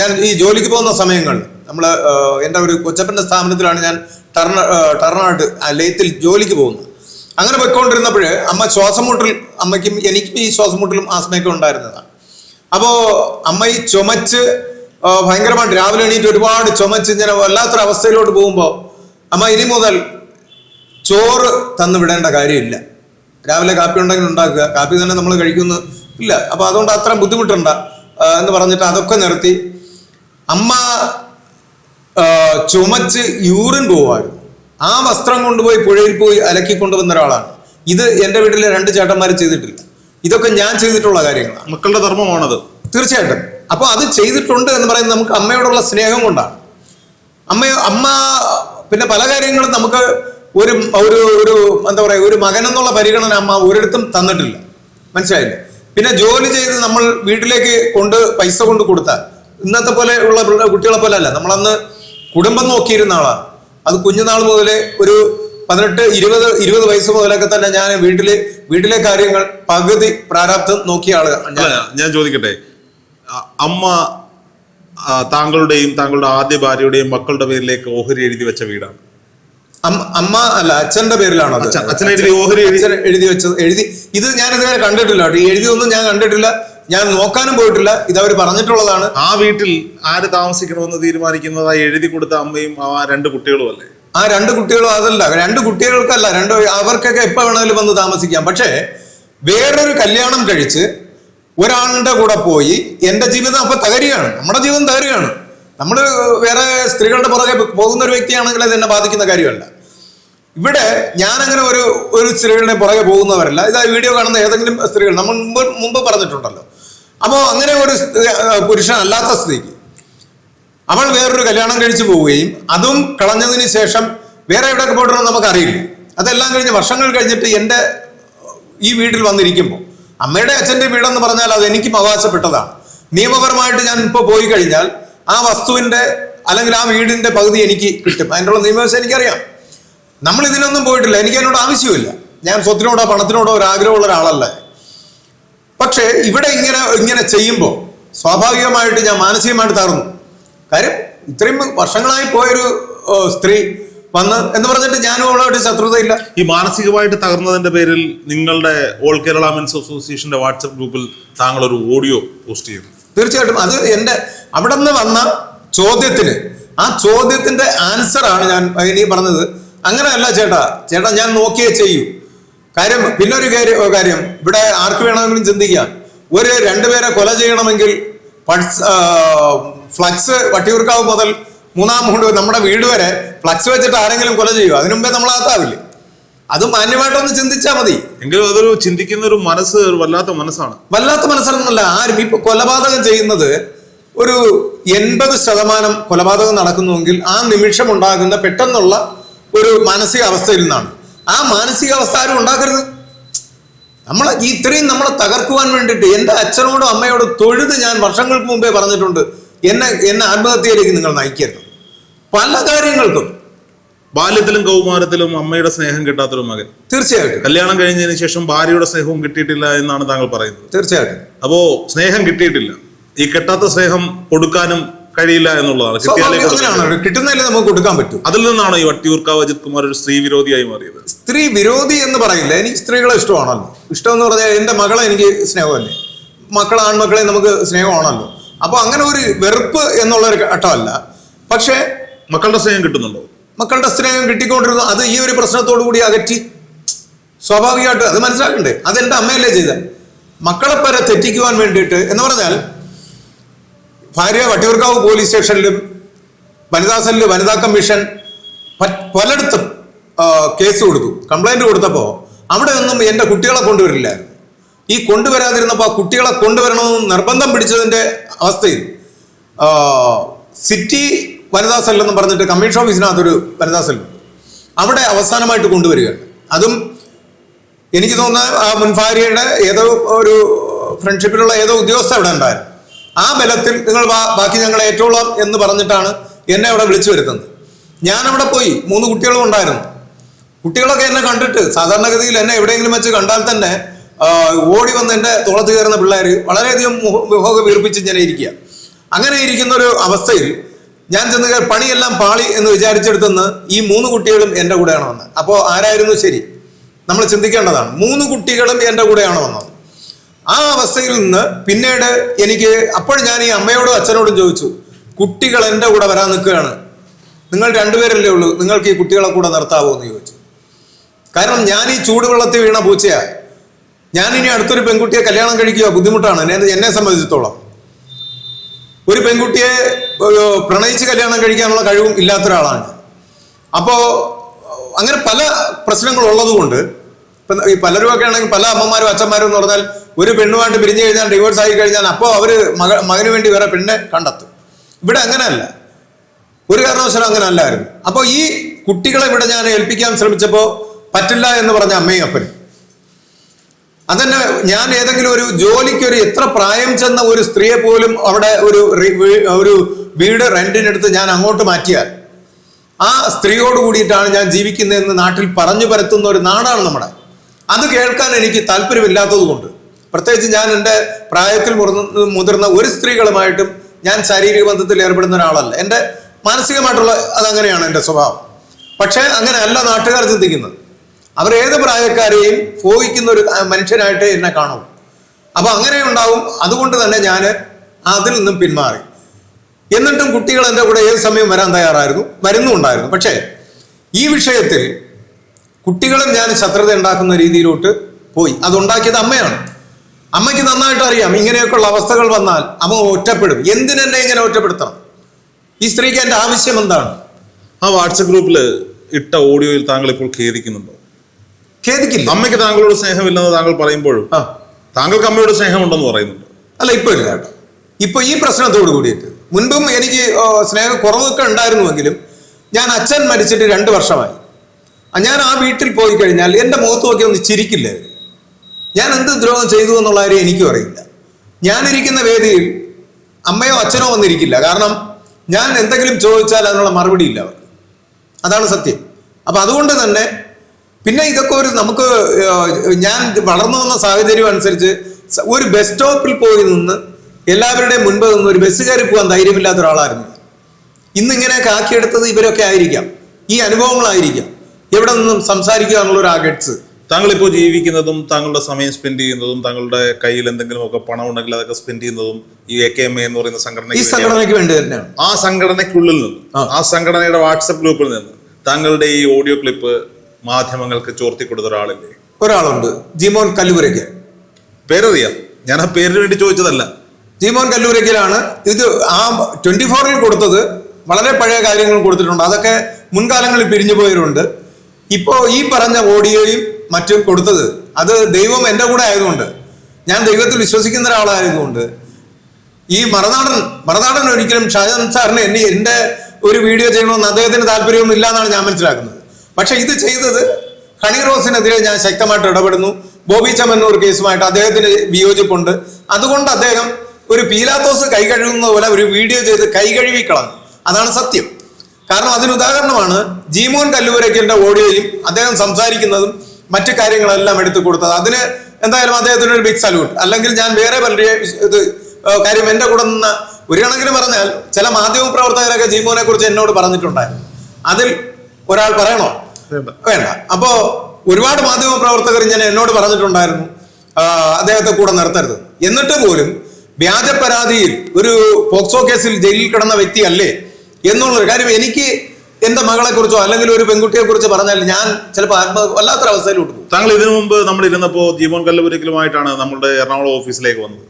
ഞാൻ ഈ ജോലിക്ക് പോകുന്ന സമയങ്ങളിൽ നമ്മൾ എന്റെ ഒരു കൊച്ചപ്പന്റെ സ്ഥാപനത്തിലാണ് ഞാൻ ടർണ ടർണായിട്ട് ലെയ്ത്തിൽ ജോലിക്ക് പോകുന്നത്. അങ്ങനെ പോയിക്കൊണ്ടിരുന്നപ്പോൾ അമ്മ ശ്വാസം മുട്ടൽ അമ്മയ്ക്കും എനിക്കും ഈ ശ്വാസം മുട്ടലും ആസ്മയൊക്കെ ഉണ്ടായിരുന്നതാണ് അപ്പോൾ അമ്മ ഈ ചുമച്ച് ഭയങ്കരമായിട്ട് രാവിലെ എണീറ്റ് ഒരുപാട് ചുമച്ച് ഇങ്ങനെ വല്ലാത്തൊരു അവസ്ഥയിലോട്ട് പോകുമ്പോൾ അമ്മ ഇനി മുതൽ ചോറ് തന്നു വിടേണ്ട കാര്യമില്ല. രാവിലെ കാപ്പി ഉണ്ടെങ്കിൽ ഉണ്ടാക്കുക. കാപ്പി തന്നെ നമ്മൾ കഴിക്കുന്നു. ഇല്ല അപ്പൊ അതുകൊണ്ട് അത്ര ബുദ്ധിമുട്ടുണ്ട എന്ന് പറഞ്ഞിട്ട് അതൊക്കെ നിർത്തി. അമ്മ ചുമച്ച് യൂറിൻ പോവായിരുന്നു ആ വസ്ത്രം കൊണ്ടുപോയി പുഴയിൽ പോയി അലക്കി കൊണ്ടുവന്ന ഒരാളാണ്. ഇത് എന്റെ വീട്ടിലെ രണ്ട് ചേട്ടന്മാർ ചെയ്തിട്ടില്ല. ഇതൊക്കെ ഞാൻ ചെയ്തിട്ടുള്ള കാര്യങ്ങളാണ്. മക്കളുടെ ധർമ്മമാണത്. തീർച്ചയായിട്ടും. അപ്പൊ അത് ചെയ്തിട്ടുണ്ട് എന്ന് പറയുന്നത് നമുക്ക് അമ്മയോടുള്ള സ്നേഹം കൊണ്ടാണ്. അമ്മ അമ്മ പിന്നെ പല കാര്യങ്ങളും നമുക്ക് ഒരു ഒരു ഒരു എന്താ പറയുക ഒരു മകൻ എന്നുള്ള പരിഗണന അമ്മ ഒരിടത്തും തന്നിട്ടില്ല. മനസ്സിലായില്ലേ? പിന്നെ ജോലി ചെയ്ത് നമ്മൾ വീട്ടിലേക്ക് കൊണ്ട് പൈസ കൊണ്ട് കൊടുത്താൽ ഇന്നത്തെ പോലെ ഉള്ള കുട്ടികളെ പോലെ അല്ല. നമ്മളന്ന് കുടുംബം നോക്കിയിരുന്ന ആളാണ്. അത് കുഞ്ഞുനാൾ മുതലേ ഒരു പതിനെട്ട് ഇരുപത് ഇരുപത് വയസ്സ് മുതലൊക്കെ തന്നെ ഞാൻ വീട്ടിലെ വീട്ടിലെ കാര്യങ്ങൾ പകുതി പ്രാരാബ്ദം നോക്കിയ ആളുകൾ ഞാൻ. ചോദിക്കട്ടെ. അമ്മ താങ്കളുടെയും താങ്കളുടെ ആദ്യ ഭാര്യയുടെയും മക്കളുടെ പേരിലേക്ക് ഓഹരി എഴുതി വെച്ച വീടാണ്. അമ്മ- അല്ല അച്ഛന്റെ പേരിലാണ് അച്ഛൻ- എഴുതി ഓഹരി എഴുതി- വെച്ചത്. എഴുതി ഇത് ഞാൻ ഇതുവരെ കണ്ടിട്ടില്ല കേട്ടോ. ഈ എഴുതിയൊന്നും ഞാൻ കണ്ടിട്ടില്ല. ഞാൻ നോക്കാനും പോയിട്ടില്ല. ഇത് അവർ പറഞ്ഞിട്ടുള്ളതാണ്. ആ വീട്ടിൽ ആര് താമസിക്കണമെന്ന് തീരുമാനിക്കുന്നത്? ആ എഴുതി കൊടുത്ത അമ്മയും ആ രണ്ട് കുട്ടികളും അല്ലേ? ആ രണ്ട് കുട്ടികളും അതല്ല. രണ്ട് കുട്ടികൾക്കല്ല രണ്ട് അവർക്കൊക്കെ എപ്പോ വേണമെങ്കിലും വന്ന് താമസിക്കാം. പക്ഷേ വേറൊരു കല്യാണം കഴിച്ച് ഒരാളുടെ കൂടെ പോയി എന്റെ ജീവിതം അപ്പൊ തകരുകയാണ്. നമ്മുടെ ജീവിതം തകരുകയാണ്. നമ്മൾ വേറെ സ്ത്രീകളുടെ പുറകെ പോകുന്ന ഒരു വ്യക്തിയാണെങ്കിൽ അത് എന്നെ ബാധിക്കുന്ന കാര്യമല്ല. ഇവിടെ ഞാൻ അങ്ങനെ ഒരു ഒരു സ്ത്രീകളുടെ പുറകെ പോകുന്നവരല്ല. ഇത് വീഡിയോ കാണുന്ന ഏതെങ്കിലും സ്ത്രീകൾ നമ്മൾ മുമ്പ് മുമ്പ് പറഞ്ഞിട്ടുണ്ടല്ലോ. അപ്പോൾ അങ്ങനെ ഒരു പുരുഷൻ അല്ലാത്ത സ്ത്രീക്ക് അവൾ വേറൊരു കല്യാണം കഴിച്ചു പോവുകയും അതും കളഞ്ഞതിന് ശേഷം വേറെ എവിടെയൊക്കെ പോയിട്ടുണ്ടോ നമുക്കറിയില്ല. അതെല്ലാം കഴിഞ്ഞ് വർഷങ്ങൾ കഴിഞ്ഞിട്ട് എന്റെ ഈ വീട്ടിൽ വന്നിരിക്കുമ്പോൾ അമ്മയുടെ അച്ഛന്റെ വീടെന്ന് പറഞ്ഞാൽ അത് എനിക്കും അവകാശപ്പെട്ടതാണ്. നിയമപരമായിട്ട് ഞാൻ ഇപ്പോൾ പോയി കഴിഞ്ഞാൽ ആ വസ്തുവിന്റെ അല്ലെങ്കിൽ ആ വീടിന്റെ പകുതി എനിക്ക് കിട്ടും. അതിനുള്ള നിയമവശം എനിക്കറിയാം. നമ്മൾ ഇതിനൊന്നും പോയിട്ടില്ല. എനിക്ക് അതിനോട് ആവശ്യമില്ല. ഞാൻ സ്വത്തിനോടോ പണത്തിനോടോ ഒരു ആഗ്രഹമുള്ള ഒരാളല്ല പക്ഷേ ഇവിടെ ഇങ്ങനെ ഇങ്ങനെ ചെയ്യുമ്പോൾ സ്വാഭാവികമായിട്ട് ഞാൻ മാനസികമായിട്ട് തകർന്നു. കാര്യം ഇത്രയും വർഷങ്ങളായി പോയൊരു സ്ത്രീ വന്ന് എന്ന് പറഞ്ഞിട്ട് ഞാനും അവളോട് ശത്രുതയില്ല. ഈ മാനസികമായിട്ട് തകർന്നതിന്റെ പേരിൽ നിങ്ങളുടെ ഓൾ കേരള മെൻസ് അസോസിയേഷന്റെ വാട്സപ്പ് ഗ്രൂപ്പിൽ താങ്കൾ ഒരു ഓഡിയോ പോസ്റ്റ് ചെയ്തു. തീർച്ചയായിട്ടും. അത് എന്റെ അവിടെ നിന്ന് വന്ന ചോദ്യത്തിന് ആ ചോദ്യത്തിന്റെ ആൻസർ ആണ് ഞാൻ ഇനി പറഞ്ഞത്. അങ്ങനെയല്ല ചേട്ടാ. ചേട്ടാ ഞാൻ നോക്കിയേ ചെയ്യൂ. കാര്യം പിന്നെ ഒരു കാര്യം കാര്യം. ഇവിടെ ആർക്ക് വേണമെങ്കിലും ചിന്തിക്കാം. ഒരു രണ്ടുപേരെ കൊല ചെയ്യണമെങ്കിൽ ഫ്ലക്സ് വട്ടിയൂർക്കാവ് മുതൽ മൂന്നാം മുണ്ട് നമ്മുടെ വീട് വരെ ഫ്ലക്സ് വെച്ചിട്ട് ആരെങ്കിലും കൊല ചെയ്യുമോ അതിനു മുമ്പേ നമ്മൾ അകത്താവില്ലേ? അത് മാന്യമായിട്ടൊന്ന് ചിന്തിച്ചാൽ മതി. എങ്കിലും അതൊരു ചിന്തിക്കുന്ന ഒരു മനസ്സ് വല്ലാത്ത മനസ്സാണ്. വല്ലാത്ത മനസ്സാണെന്നല്ല ആരും ഇപ്പൊ കൊലപാതകം ചെയ്യുന്നത് ഒരു എൺപത് ശതമാനം കൊലപാതകം നടക്കുന്നുവെങ്കിൽ ആ നിമിഷം ഉണ്ടാകുന്ന പെട്ടെന്നുള്ള ഒരു മാനസിക അവസ്ഥയിൽ നിന്നാണ്. ആ മാനസികാവസ്ഥ ആരും ഉണ്ടാക്കരുത്. നമ്മളെ ഇത്രയും നമ്മളെ തകർക്കുവാൻ വേണ്ടിയിട്ട് എന്റെ അച്ഛനോടും അമ്മയോടും തൊഴുത് ഞാൻ വർഷങ്ങൾക്ക് മുമ്പേ പറഞ്ഞിട്ടുണ്ട് എന്നെ എന്നെ ആത്മഹത്യയിലേക്ക് നിങ്ങൾ നയിക്കരുത്. പല കാര്യങ്ങൾക്കും. ബാല്യത്തിലും കൗമാരത്തിലും അമ്മയുടെ സ്നേഹം കിട്ടാത്തൊരു മകൻ. തീർച്ചയായിട്ടും. കല്യാണം കഴിഞ്ഞതിന് ശേഷം ഭാര്യയുടെ സ്നേഹവും കിട്ടിയിട്ടില്ല എന്നാണ് താങ്കൾ പറയുന്നത്. തീർച്ചയായിട്ടും. അപ്പോ സ്നേഹം കിട്ടിയിട്ടില്ല. ഈ കിട്ടാത്ത സ്നേഹം കൊടുക്കാനും കഴിയില്ല എന്നുള്ളതാണ്. കിട്ടുന്നതിൽ നമുക്ക് കൊടുക്കാൻ പറ്റും. അതിൽ നിന്നാണോ ഈ വട്ടിയൂർക്കാവ് അജിത് കുമാർ ഒരു സ്ത്രീ വിരോധിയായി മാറിയത്? സ്ത്രീ വിരോധി എന്ന് പറയില്ല. എനിക്ക് സ്ത്രീകളെ ഇഷ്ടമാണല്ലോ. ഇഷ്ടം എന്ന് പറഞ്ഞാൽ എന്റെ മകളെ എനിക്ക് സ്നേഹമല്ലേ? മക്കളെ ആൺമക്കളെ നമുക്ക് സ്നേഹമാണല്ലോ. അപ്പോൾ അങ്ങനെ ഒരു വെറുപ്പ് എന്നുള്ള ഒരു ഘട്ടമല്ല. പക്ഷേ മക്കളുടെ സ്നേഹം കിട്ടുന്നുണ്ടോ? മക്കളുടെ സ്നേഹം കിട്ടിക്കൊണ്ടിരുന്നു അത് ഈ ഒരു പ്രശ്നത്തോടു കൂടി അകറ്റി. സ്വാഭാവികമായിട്ട് അത് മനസ്സിലാക്കണ്ടേ? അത് എന്റെ അമ്മയല്ലേ ചെയ്ത. മക്കളെ പരെ തെറ്റിക്കുവാൻ വേണ്ടിയിട്ട് എന്ന് പറഞ്ഞാൽ ഭാര്യ വട്ടിയൂർക്കാവ് പോലീസ് സ്റ്റേഷനിലും വനിതാ വനിതാ കമ്മീഷൻ പലയിടത്തും കേസ് കൊടുത്തു. കംപ്ലൈന്റ് കൊടുത്തപ്പോൾ അവിടെ നിന്നും എന്റെ കുട്ടികളെ കൊണ്ടുവരില്ലായിരുന്നു ഈ കൊണ്ടുവരാതിരുന്നപ്പോൾ കുട്ടികളെ കൊണ്ടുവരണമെന്ന് നിർബന്ധം പിടിച്ചതിന്റെ അവസ്ഥയിൽ സിറ്റി വനിതാ സെൽ എന്ന് പറഞ്ഞിട്ട് കമ്മീഷൻ ഓഫീസിനകത്തൊരു വനിതാ സെല്ലുണ്ട് അവിടെ അവസാനമായിട്ട് കൊണ്ടുവരികയാണ്. അതും എനിക്ക് തോന്നുന്ന ആ മുൻഭാര്യയുടെ ഏതോ ഒരു ഫ്രണ്ട്ഷിപ്പിലുള്ള ഏതോ ഉദ്യോഗസ്ഥ അവിടെ ഉണ്ടായിരുന്നു. ആ ബലത്തിൽ നിങ്ങൾ ബാക്കി ഞങ്ങളെ ഏറ്റോളാം എന്ന് പറഞ്ഞിട്ടാണ് എന്നെ അവിടെ വിളിച്ചു വരുത്തുന്നത്. ഞാൻ അവിടെ പോയി മൂന്ന് കുട്ടികളും ഉണ്ടായിരുന്നു. കുട്ടികളൊക്കെ എന്നെ കണ്ടിട്ട് സാധാരണഗതിയിൽ എന്നെ എവിടെയെങ്കിലും വെച്ച് കണ്ടാൽ തന്നെ ഓടി വന്ന് എന്റെ തോളത്ത് കയറുന്ന പിള്ളേർ വളരെയധികം മുഖ- മുഖമൊക്കെ വീർപ്പിച്ച് ഇങ്ങനെ ഇരിക്കുക. അങ്ങനെ ഇരിക്കുന്ന ഒരു അവസ്ഥയിൽ ഞാൻ ചെന്ന് പണിയെല്ലാം പാളി എന്ന് വിചാരിച്ചെടുത്തുനിന്ന് ഈ മൂന്ന് കുട്ടികളും എന്റെ കൂടെയാണ് വന്നത്. അപ്പോൾ ആരായിരുന്നു ശരി? നമ്മൾ ചിന്തിക്കേണ്ടതാണ്. മൂന്ന് കുട്ടികളും എന്റെ കൂടെയാണ് വന്നത്. ആ അവസ്ഥയിൽ നിന്ന് പിന്നീട് എനിക്ക് അപ്പോൾ ഞാൻ ഈ അമ്മയോടും അച്ഛനോടും ചോദിച്ചു കുട്ടികൾ എന്റെ കൂടെ വരാൻ നിൽക്കുകയാണ്. നിങ്ങൾ രണ്ടുപേരല്ലേ ഉള്ളൂ. നിങ്ങൾക്ക് ഈ കുട്ടികളെ കൂടെ നിർത്താവോ? എന്ന് ചോദിച്ചു. കാരണം ഞാൻ ഈ ചൂടുവെള്ളത്തിൽ വീണ പൂച്ചയാ. ഞാൻ ഇനി അടുത്തൊരു പെൺകുട്ടിയെ കല്യാണം കഴിക്കുക ബുദ്ധിമുട്ടാണ്. എന്നെ എന്നെ സംബന്ധിച്ചിടത്തോളം. ഒരു പെൺകുട്ടിയെ പ്രണയിച്ച് കല്യാണം കഴിക്കാനുള്ള കഴിവും ഇല്ലാത്ത ഒരാളാണ്. അപ്പോ അങ്ങനെ പല പ്രശ്നങ്ങൾ ഉള്ളതുകൊണ്ട് ഈ പലരും ഒക്കെ ആണെങ്കിൽ പല അമ്മമാരും അച്ഛന്മാരും എന്ന് പറഞ്ഞാൽ ഒരു പെണ്ണുമായിട്ട് പിരിഞ്ഞു കഴിഞ്ഞാൽ ഡിവോഴ്സ് ആയി കഴിഞ്ഞാൽ അപ്പോൾ അവർ മക മകന് വേണ്ടി വേറെ പെണ്ണെ കണ്ടെത്തും. ഇവിടെ അങ്ങനെയല്ല. ഒരു കാരണവശാലും അങ്ങനെ അല്ലായിരുന്നു അപ്പോൾ ഈ കുട്ടികളെ ഇവിടെ ഞാൻ ഏൽപ്പിക്കാൻ ശ്രമിച്ചപ്പോൾ പറ്റില്ല എന്ന് പറഞ്ഞ അമ്മയും അപ്പനും. അതന്നെ ഞാൻ ഏതെങ്കിലും ഒരു ജോലിക്ക് ഒരു എത്ര പ്രായം ചെന്ന ഒരു സ്ത്രീയെ പോലും അവിടെ ഒരു ഒരു വീട് റെന്റിനെടുത്ത് ഞാൻ അങ്ങോട്ട് മാറ്റിയാൽ ആ സ്ത്രീയോട് കൂടിയിട്ടാണ് ഞാൻ ജീവിക്കുന്നതെന്ന് നാട്ടിൽ പറഞ്ഞു പരത്തുന്ന ഒരു നാടാണ് നമ്മുടെ. അത് കേൾക്കാൻ എനിക്ക് താല്പര്യമില്ലാത്തത് കൊണ്ട്. പ്രത്യേകിച്ച് ഞാൻ എന്റെ പ്രായത്തിൽ മുതിർന്ന ഒരു സ്ത്രീകളുമായിട്ടും ഞാൻ ശാരീരിക ബന്ധത്തിൽ ഏർപ്പെടുന്ന ഒരാളല്ല. എന്റെ മാനസികമായിട്ടുള്ള അതങ്ങനെയാണ് എന്റെ സ്വഭാവം. പക്ഷേ അങ്ങനെയല്ല നാട്ടുകാർ ചിന്തിക്കുന്നത്. അവർ ഏത് പ്രായക്കാരെയും ഭോഗിക്കുന്ന ഒരു മനുഷ്യനായിട്ട് എന്നെ കാണും. അപ്പൊ അങ്ങനെ ഉണ്ടാവും. അതുകൊണ്ട് തന്നെ ഞാൻ അതിൽ നിന്നും പിന്മാറി. എന്നിട്ടും കുട്ടികൾ എന്റെ കൂടെ ഏത് സമയം വരാൻ തയ്യാറായിരുന്നു? വരുന്നുണ്ടായിരുന്നു പക്ഷേ ഈ വിഷയത്തിൽ കുട്ടികളും ഞാൻ ശത്രുത ഉണ്ടാക്കുന്ന രീതിയിലോട്ട് പോയി. അതുണ്ടാക്കിയത് അമ്മയാണ്. അമ്മയ്ക്ക് നന്നായിട്ട് അറിയാം. ഇങ്ങനെയൊക്കെയുള്ള അവസ്ഥകൾ വന്നാൽ അമ്മ ഒറ്റപ്പെടും. എന്തിനെന്നെ ഇങ്ങനെ ഒറ്റപ്പെടുത്തണം? ഈ സ്ത്രീക്ക് എന്റെ ആവശ്യം എന്താണ്? ആ വാട്സപ്പ് ഗ്രൂപ്പിൽ ഇട്ട ഓഡിയോയിൽ താങ്കൾ ഇപ്പോൾ ഖേദിക്കുന്നുണ്ടോ? ഖേദിക്കില്ല. അമ്മയ്ക്ക് താങ്കളോട് സ്നേഹമില്ലെന്ന് താങ്കൾ പറയുമ്പോഴും താങ്കൾക്ക് അമ്മയോട് സ്നേഹമുണ്ടെന്ന് പറയുന്നുണ്ട്. അല്ല ഇപ്പൊ ഇല്ല കേട്ടോ. ഇപ്പൊ ഈ പ്രശ്നത്തോട് കൂടിയിട്ട് മുൻപും എനിക്ക് സ്നേഹം സ്നേഹ കുറവൊക്കെ ഉണ്ടായിരുന്നുവെങ്കിലും ഞാൻ അച്ഛൻ മരിച്ചിട്ട് രണ്ട് വർഷമായി. ഞാൻ ആ വീട്ടിൽ പോയി കഴിഞ്ഞാൽ എന്റെ മുഖത്ത് നോക്കി ഒന്ന് ചിരിക്കില്ല? ഞാൻ എന്ത് ദ്രോഹം ചെയ്തു എന്നുള്ള കാര്യം എനിക്കും അറിയില്ല. ഞാനിരിക്കുന്ന വേദിയിൽ അമ്മയോ അച്ഛനോ വന്നിരിക്കില്ല. കാരണം ഞാൻ എന്തെങ്കിലും ചോദിച്ചാൽ അതിനുള്ള മറുപടി ഇല്ല അവർക്ക്. അതാണ് സത്യം. അപ്പൊ അതുകൊണ്ട് തന്നെ പിന്നെ ഇതൊക്കെ ഒരു നമുക്ക് ഞാൻ വളർന്നു വന്ന സാഹചര്യം അനുസരിച്ച് ഒരു ബസ് സ്റ്റോപ്പിൽ പോയി നിന്ന് എല്ലാവരുടെയും മുൻപ് നിന്ന് ഒരു ബസ് കയറി പോകാൻ ധൈര്യമില്ലാത്ത ഒരാളായിരുന്നു ഇന്നിങ്ങനെ ഇന്ന് ഇങ്ങനെയൊക്കെ ആക്കിയെടുത്തത് ഇവരൊക്കെ ആയിരിക്കാം. ഈ അനുഭവങ്ങളായിരിക്കാം. എവിടെ നിന്നും സംസാരിക്കുക എന്നുള്ള ഒരു ആഗറ്റ്സ് താങ്കൾ ഇപ്പോൾ ജീവിക്കുന്നതും താങ്കളുടെ സമയം സ്പെൻഡ് ചെയ്യുന്നതും താങ്കളുടെ കയ്യിൽ എന്തെങ്കിലും ഒക്കെ പണം ഉണ്ടെങ്കിൽ അതൊക്കെ സ്പെൻഡ് ചെയ്യുന്നതും ഈ എ കെ എം എ എന്ന് പറയുന്ന ഈ സംഘടനയ്ക്ക് വേണ്ടി തന്നെയാണ്. ആ സംഘടനയ്ക്കുള്ളിൽ നിന്ന് ആ. ആ സംഘടനയുടെ വാട്സപ്പ് ഗ്രൂപ്പിൽ നിന്ന് താങ്കളുടെ ഈ ഓഡിയോ ക്ലിപ്പ് മാധ്യമങ്ങൾക്ക് ചോർത്തി കൊടുത്ത ഒരാളില്ലേ? ഒരാളുണ്ട്. ജിമോൻ കല്ലുപുരയ്ക്ക് പേരറിയാം. ഞാൻ ആ പേരിന് വേണ്ടി ചോദിച്ചതല്ല. ജിമോൻ കല്ലൂരയ്ക്കലാണ് ഇത് ആ ട്വന്റി ഫോറിൽ കൊടുത്തത് വളരെ പഴയ കാര്യങ്ങൾ കൊടുത്തിട്ടുണ്ട്. അതൊക്കെ മുൻകാലങ്ങളിൽ പിരിഞ്ഞു പോയവരുണ്ട്. ഇപ്പോ ഈ പറഞ്ഞ ഓഡിയോയും മറ്റും കൊടുത്തത് അത് ദൈവം എന്റെ കൂടെ ആയതുകൊണ്ട് ഞാൻ ദൈവത്തിൽ വിശ്വസിക്കുന്ന ഒരാളായതുകൊണ്ട് ഈ മറനാടൻ മറനാടൻ ഒരിക്കലും ഷാജൻ സാറിന് എന്നെ എന്റെ ഒരു വീഡിയോ ചെയ്യണമെന്ന് അദ്ദേഹത്തിന് താല്പര്യമൊന്നും ഇല്ല എന്നാണ് ഞാൻ മനസ്സിലാക്കുന്നത്. പക്ഷെ ഇത് ചെയ്തത് ഹണി റോസിനെതിരെ ഞാൻ ശക്തമായിട്ട് ഇടപെടുന്നു. ബോബി ചമന്നൂർ കേസുമായിട്ട് അദ്ദേഹത്തിന് വിയോജിപ്പുണ്ട്. അതുകൊണ്ട് അദ്ദേഹം ഒരു പീലാത്തോസ് കൈ കഴുകുന്ന പോലെ ഒരു വീഡിയോ ചെയ്ത് കൈ കഴുകി കളഞ്ഞു. അതാണ് സത്യം. കാരണം അതിന് ഉദാഹരണമാണ് ജീമോൻ കല്ലുവരയ്ക്കലിന്റെ ഓഡിയോയും അദ്ദേഹം സംസാരിക്കുന്നതും മറ്റു കാര്യങ്ങളെല്ലാം എടുത്തു കൊടുത്തത്. അതിന് എന്തായാലും അദ്ദേഹത്തിന് ഒരു ബിഗ് സല്യൂട്ട് അല്ലെങ്കിൽ ഞാൻ വേറെ പലരെ ഇത് കാര്യം എന്റെ കൂടെ നിന്ന് ഒരു കണക്കിന് പറഞ്ഞാൽ ചില മാധ്യമ പ്രവർത്തകരൊക്കെ ജീമോനെ കുറിച്ച് എന്നോട് പറഞ്ഞിട്ടുണ്ടായിരുന്നു. അതിൽ ഒരാൾ പറയണോ? വേണ്ട. അപ്പോ ഒരുപാട് മാധ്യമ പ്രവർത്തകർ ഇങ്ങനെ എന്നോട് പറഞ്ഞിട്ടുണ്ടായിരുന്നു. അദ്ദേഹത്തെ കൂടെ നിർത്തരുത്. എന്നിട്ട് പോലും വ്യാജ പരാതിയിൽ ഒരു പോക്സോ കേസിൽ ജയിലിൽ കിടന്ന വ്യക്തിയല്ലേ എന്നുള്ളൊരു കാര്യം എനിക്ക് എന്റെ മകളെ കുറിച്ചോ അല്ലെങ്കിൽ ഒരു പെൺകുട്ടിയെ കുറിച്ച് പറഞ്ഞാൽ ഞാൻ ചിലപ്പോൾ ആത്മ വല്ലാത്തൊരവസ്ഥയിലോട്ട് പോകും. താങ്കൾ ഇതിനു മുമ്പ് നമ്മൾ ഇരുന്നപ്പോ ജീവൻ കല്ലുപുരക്കലുമായിട്ടാണ് നമ്മുടെ എറണാകുളം ഓഫീസിലേക്ക് വന്നത്.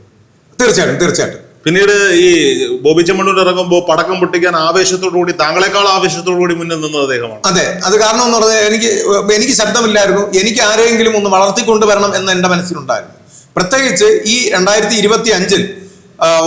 തീർച്ചയായിട്ടും തീർച്ചയായിട്ടും. പിന്നീട് ഈ ബോബി ചെമ്മണ്ണൂർ ഇറങ്ങുമ്പോൾ പടക്കം പൊട്ടിക്കാൻ ആവേശത്തോടു കൂടി താങ്കളെക്കാൾ ആവേശത്തോടു കൂടി മുന്നിൽ നിന്നത് അദ്ദേഹമാണ്. അതെ അത് കാരണം എന്ന് പറഞ്ഞാൽ എനിക്ക് എനിക്ക് ശബ്ദമില്ലായിരുന്നു. എനിക്ക് ആരെങ്കിലും ഒന്ന് വളർത്തിക്കൊണ്ടുവരണം എന്ന് എന്റെ മനസ്സിലുണ്ടായിരുന്നു. പ്രത്യേകിച്ച് ഈ രണ്ടായിരത്തി ഇരുപത്തി അഞ്ചിൽ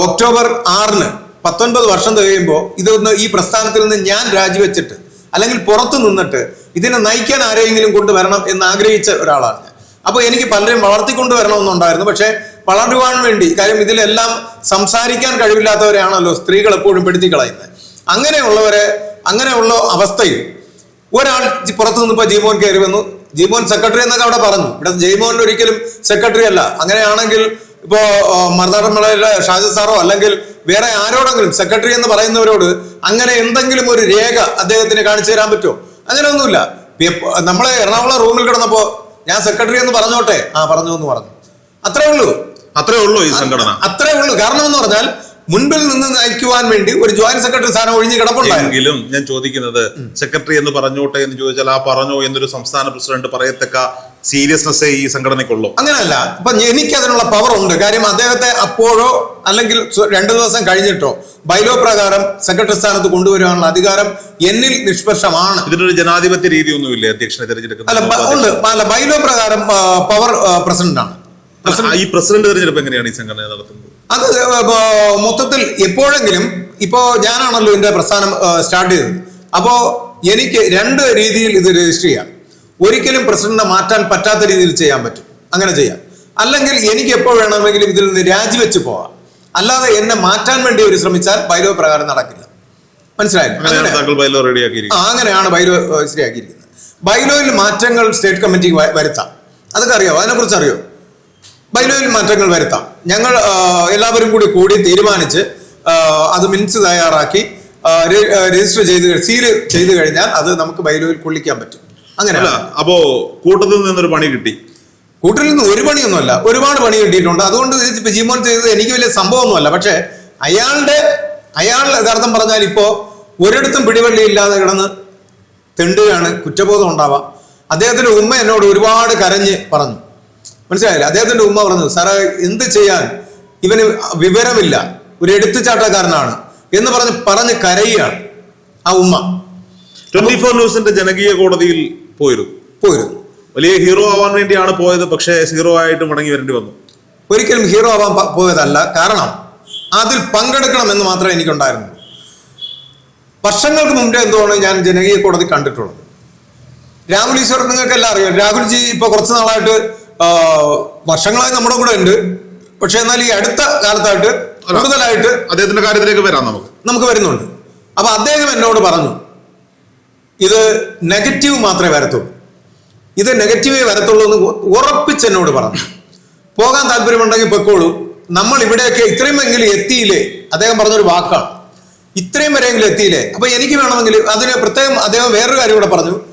ഒക്ടോബർ ആറിന് പത്തൊൻപത് വർഷം തികയുമ്പോൾ ഇതൊന്ന് ഈ പ്രസ്ഥാനത്തിൽ നിന്ന് ഞാൻ രാജിവെച്ചിട്ട് അല്ലെങ്കിൽ പുറത്തു നിന്നിട്ട് ഇതിനെ നയിക്കാൻ ആരെയെങ്കിലും കൊണ്ടുവരണം എന്ന് ആഗ്രഹിച്ച ഒരാളാണ് അപ്പോൾ എനിക്ക് പലരെയും വളർത്തിക്കൊണ്ടുവരണമെന്നുണ്ടായിരുന്നു. പക്ഷേ വളരുവാൻ വേണ്ടി കാര്യം ഇതിലെല്ലാം സംസാരിക്കാൻ കഴിവില്ലാത്തവരെയാണല്ലോ സ്ത്രീകൾ എപ്പോഴും പെടുത്തി കളയുന്നത്. അങ്ങനെയുള്ളവരെ അങ്ങനെയുള്ള അവസ്ഥയിൽ ഒരാൾ പുറത്തു നിന്ന് ഇപ്പൊ ജീമോൻ കയറി വന്നു. ജീമോൻ സെക്രട്ടറി എന്നൊക്കെ അവിടെ പറഞ്ഞു. ഇവിടെ ജയ്മോൻ ഒരിക്കലും സെക്രട്ടറി അല്ല. അങ്ങനെയാണെങ്കിൽ ഇപ്പോ മറുനാടൻമളയിലെ ഷാജി സാറോ അല്ലെങ്കിൽ വേറെ ആരോടെങ്കിലും സെക്രട്ടറി എന്ന് പറയുന്നവരോട് അങ്ങനെ എന്തെങ്കിലും ഒരു രേഖ അദ്ദേഹത്തിന് കാണിച്ചു തരാൻ പറ്റുമോ? അങ്ങനെയൊന്നുമില്ല. നമ്മളെ എറണാകുളം റൂമിൽ കിടന്നപ്പോ ഞാൻ സെക്രട്ടറി എന്ന് പറഞ്ഞോട്ടെ? ആ പറഞ്ഞു എന്ന് പറഞ്ഞു. അത്രേ ഉള്ളൂ. അത്രേ ഉള്ളൂ ഈ സംഘടന. അത്രേ ഉള്ളൂ. കാരണം എന്ന് പറഞ്ഞാൽ മുൻപിൽ നിന്ന് നയിക്കുവാൻ വേണ്ടി ഒരു ജോയിന്റ് സെക്രട്ടറി സ്ഥാനം ഒഴിഞ്ഞ് കിടപ്പുണ്ടായിരുന്നു. എങ്കിലും ഞാൻ ചോദിക്കുന്നത് സെക്രട്ടറി എന്ന് പറഞ്ഞോട്ടെ എന്ന് ചോദിച്ചാൽ ആ പറഞ്ഞോ എന്നൊരു സംസ്ഥാന പ്രസിഡന്റ് പറയത്തക്ക സീരിയസ്നെസ് ഈ സംഘടനയ്ക്കുള്ളൂ. അങ്ങനെയല്ല. ഇപ്പൊ എനിക്ക് അതിനുള്ള പവർ ഉണ്ട്. കാര്യം അദ്ദേഹത്തെ അപ്പോഴോ അല്ലെങ്കിൽ രണ്ടു ദിവസം കഴിഞ്ഞിട്ടോ ബൈലോ പ്രകാരം സെക്രട്ടറി സ്ഥാനത്ത് കൊണ്ടുവരാനുള്ള അധികാരം എന്നിൽ നിഷ്പക്ഷമാണ്. ഇതിനൊരു ജനാധിപത്യ രീതി ഒന്നുമില്ലേ അധ്യക്ഷനെ തിരഞ്ഞെടുക്കുന്നത്? അല്ല ഉണ്ട്. അല്ല ബൈലോ പ്രകാരം പവർ പ്രസിഡന്റ് ആണ്. ആ, ഈ പ്രസിഡന്റ് തിരഞ്ഞെടുപ്പ് എങ്ങനെയാണ് ഈ സംഘടന നടത്തുന്നത്? അത് മൊത്തത്തിൽ എപ്പോഴെങ്കിലും ഇപ്പോ ഞാനാണല്ലോ ഇതിന്റെ പ്രസ്ഥാനം സ്റ്റാർട്ട് ചെയ്തത്. അപ്പോ എനിക്ക് രണ്ട് രീതിയിൽ ഇത് രജിസ്റ്റർ ചെയ്യാം. ഒരിക്കലും പ്രസിഡന്റിനെ മാറ്റാൻ പറ്റാത്ത രീതിയിൽ ചെയ്യാൻ പറ്റും. അങ്ങനെ ചെയ്യാം. അല്ലെങ്കിൽ എനിക്ക് എപ്പോൾ വേണമെങ്കിലും ഇതിൽ നിന്ന് രാജിവെച്ച് പോവാം. അല്ലാതെ എന്നെ മാറ്റാൻ വേണ്ടി അവർ ശ്രമിച്ചാൽ ബൈലോ പ്രകാരം നടക്കില്ല. മനസ്സിലായോ അങ്ങനെയാണ് ബൈലോ ശരിയാക്കിയിരിക്കുന്നത്. ബൈലോയിൽ മാറ്റങ്ങൾ സ്റ്റേറ്റ് കമ്മിറ്റിക്ക് വരുത്താം. അതൊക്കെ അറിയാമോ അതിനെക്കുറിച്ച് അറിയോ? ബൈലോയിൽ മാറ്റങ്ങൾ വരുത്താം. ഞങ്ങൾ എല്ലാവരും കൂടി കൂടി തീരുമാനിച്ച് അത് മിനിറ്റ്സ് തയ്യാറാക്കി രജിസ്റ്റർ ചെയ്ത് സീൽ ചെയ്ത് കഴിഞ്ഞാൽ അത് നമുക്ക് ബൈലോയിൽ കൊള്ളിക്കാൻ പറ്റും. അങ്ങനെ അപ്പോ കൂട്ടത്തിൽ നിന്നൊരു പണി കിട്ടി. കൂട്ടിൽ നിന്ന് ഒരു പണിയൊന്നുമല്ല ഒരുപാട് പണി കിട്ടിയിട്ടുണ്ട്. അതുകൊണ്ട് ഇപ്പൊ ജിമോൻ ചെയ്തത് എനിക്ക് വലിയ സംഭവമൊന്നുമല്ല. പക്ഷെ അയാളുടെ അയാൾ യഥാർത്ഥം പറഞ്ഞാൽ ഇപ്പോ ഒരിടത്തും പിടിവള്ളി ഇല്ലാതെ കിടന്ന് തെണ്ടുകയാണ് കുറ്റബോധം ഉണ്ടാവാം. അദ്ദേഹത്തിന്റെ ഉമ്മ എന്നോട് ഒരുപാട് കരഞ്ഞ് പറഞ്ഞു. മനസ്സിലായില്ല? അദ്ദേഹത്തിന്റെ ഉമ്മ പറഞ്ഞു സാറേ എന്ത് ചെയ്യാൻ? ഇവന് വിവരമില്ല. ഒരു എടുത്തുചാട്ടക്കാരനാണ്. എന്ന് പറഞ്ഞ് പറഞ്ഞ് കരയുകയാണ് ആ ഉമ്മ. ട്വന്റി ഫോർ ന്യൂസിന്റെ ജനകീയ കോടതിയിൽ പോയിരുന്നു. പോയിരുന്നു. വലിയ ഹീറോ ആവാൻ വേണ്ടിയാണ് പോയത് പക്ഷേ ഹീറോ ആയിട്ട് മടങ്ങി വരേണ്ടി വന്നു. ഒരിക്കലും ഹീറോ ആവാൻ പോയതല്ല. കാരണം അതിൽ പങ്കെടുക്കണം എന്ന് മാത്രമേ എനിക്കുണ്ടായിരുന്നു വർഷങ്ങൾക്ക് മുമ്പേ എന്തുവാണ് ഞാൻ ജനകീയ കോടതി കണ്ടിട്ടുള്ളത് രാഹുൽ ഈശ്വർ നിങ്ങൾക്കെല്ലാം അറിയാം. രാഹുൽജി ഇപ്പൊ കുറച്ച് നാളായിട്ട് വർഷങ്ങളായി നമ്മുടെ കൂടെ ഉണ്ട്. പക്ഷെ എന്നാൽ ഈ അടുത്ത കാലത്തായിട്ട് കൂടുതലായിട്ട് അദ്ദേഹത്തിന്റെ കാര്യത്തിലേക്ക് വരാം നമുക്ക്. നമുക്ക് വരുന്നുണ്ട്. അപ്പൊ അദ്ദേഹം എന്നോട് പറഞ്ഞു ഇത് നെഗറ്റീവ് മാത്രമേ വരത്തുള്ളൂ. ഇത് നെഗറ്റീവേ വരത്തുള്ളൂ എന്ന് ഉ- ഉറപ്പിച്ച് എന്നോട് പറഞ്ഞു. പോകാൻ താല്പര്യമുണ്ടെങ്കിൽ പൊയ്ക്കോളൂ. നമ്മൾ ഇവിടെയൊക്കെ ഇത്രയുമെങ്കിലും എത്തിയില്ലേ? അദ്ദേഹം പറഞ്ഞൊരു വാക്കാണ്. ഇത്രയും വരെയെങ്കിലും എത്തിയില്ലേ? അപ്പൊ എനിക്ക് വേണമെങ്കിൽ അതിന് പ്രത്യേകം അദ്ദേഹം വേറൊരു കാര്യം കൂടെ പറഞ്ഞു.